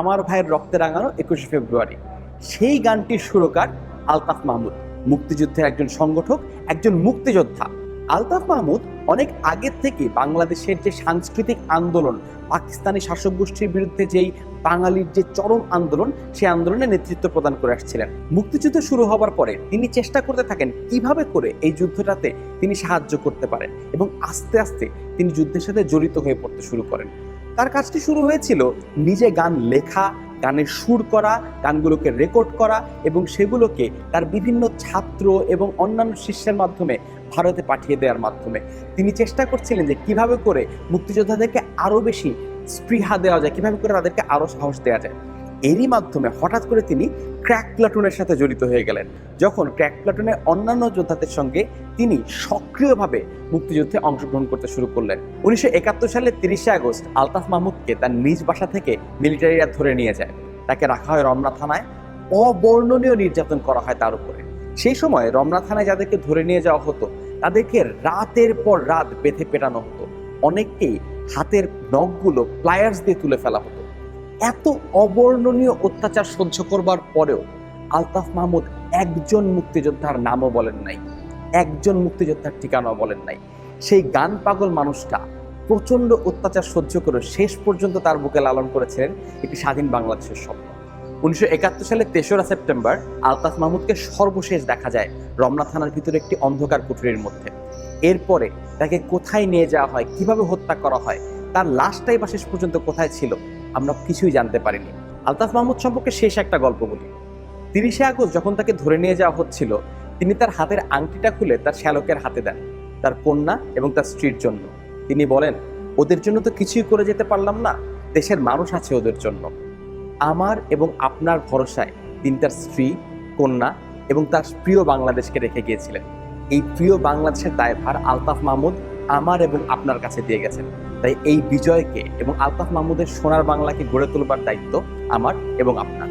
আমার ভাইয়ের রক্তে রাঙানো একুশে ফেব্রুয়ারি। সেই গানটির সুরকার আলতাফ মাহমুদ, মুক্তিযুদ্ধের একজন সংগঠক, একজন মুক্তিযোদ্ধা। আলতাফ মাহমুদ অনেক আগের থেকে বাংলাদেশের যে সাংস্কৃতিক আন্দোলন, পাকিস্তানি শাসক গোষ্ঠীর বিরুদ্ধে যেই বাঙালির যে চরম আন্দোলন, সেই আন্দোলনে নেতৃত্ব প্রদান করে আসছিলেন। মুক্তিযুদ্ধ শুরু হবার পরে তিনি চেষ্টা করতে থাকেন কীভাবে করে এই যুদ্ধটাতে তিনি সাহায্য করতে পারেন এবং আস্তে আস্তে তিনি যুদ্ধের সাথে জড়িত হয়ে পড়তে শুরু করেন। তার কাজটি শুরু হয়েছিল নিজে গান লেখা, গানের সুর করা, গানগুলোকে রেকর্ড করা এবং সেগুলোকে তার বিভিন্ন ছাত্র এবং অন্যান্য শিষ্যের মাধ্যমে ভারতে পাঠিয়ে দেওয়ার মাধ্যমে। তিনি চেষ্টা করছিলেন যে কীভাবে করে মুক্তিযোদ্ধাদেরকে আরও বেশি স্পৃহা দেওয়া যায়, কীভাবে করে তাদেরকে আরও সাহস দেওয়া যায়। এরই মাধ্যমে হঠাৎ করে তিনি ক্র্যাক প্লাটুনের সাথে জড়িত হয়ে গেলেন। যখন ক্র্যাক প্লাটুনের অন্যান্য যোদ্ধাদের সঙ্গে তিনি সক্রিয়ভাবে মুক্তিযুদ্ধে অংশগ্রহণ করতে শুরু করলেন। উনিশশো একাত্তর সালের তিরিশে আগস্ট আলতাফ মাহমুদকে তার নিজ বাসা থেকে মিলিটারিরা ধরে নিয়ে যায়। তাকে রাখা হয় রমনা থানায়। অবর্ণনীয় নির্যাতন করা হয় তার উপরে। সেই সময় রমনা থানায় যাদেরকে ধরে নিয়ে যাওয়া হতো, তাদেরকে রাতের পর রাত বেঁধে পেটানো হতো। অনেককেই হাতের নখগুলো প্লায়ার্স দিয়ে তুলে ফেলা হতো। এত অবর্ণনীয় অত্যাচার সহ্য করবার পরেও আলতাফ মাহমুদ একজন মুক্তিযোদ্ধার নামও বলেন নাই, একজন মুক্তিযোদ্ধার ঠিকানাও বলেন নাই। সেই গান পাগল মানুষটা প্রচণ্ড অত্যাচার সহ্য করে শেষ পর্যন্ত তার বুকে লালন করেছিলেন একটি স্বাধীন বাংলাদেশের স্বপ্ন। উনিশশো একাত্তর সালের তেসরা সেপ্টেম্বর আলতাফ মাহমুদকে সর্বশেষ দেখা যায় রমনা থানার ভিতরে একটি অন্ধকার কুঠুরির মধ্যে। এরপরে তাকে কোথায় নিয়ে যাওয়া হয়, কীভাবে হত্যা করা হয়, তার লাশটাই বা শেষ পর্যন্ত কোথায় ছিল আমরা কিছুই জানতে পারিনি। আলতাফ মাহমুদ সম্পর্কে শেষ একটা গল্প বলি। তিরিশে আগস্ট যখন তাকে ধরে নিয়ে যাওয়া হচ্ছিল, তিনি তার হাতের আংটিটা খুলে তার শ্যালকের হাতে দেন, তার কন্যা এবং তার স্ত্রীর জন্য। তিনি বলেন, ওদের জন্য তো কিছুই করে যেতে পারলাম না, দেশের মানুষ আছে ওদের জন্য। আমার এবং আপনার ভরসায় তিনি তার স্ত্রী, কন্যা এবং তার প্রিয় বাংলাদেশকে রেখে গিয়েছিলেন। এই প্রিয় বাংলাদেশের দায়ভার আলতাফ মাহমুদ আমার এবং আপনার কাছে দিয়ে গেছেন। তাই এই বিজয়কে এবং আলতাফ মাহমুদের সোনার বাংলাকে গড়ে তোলবার দায়িত্ব আমার এবং আপনার।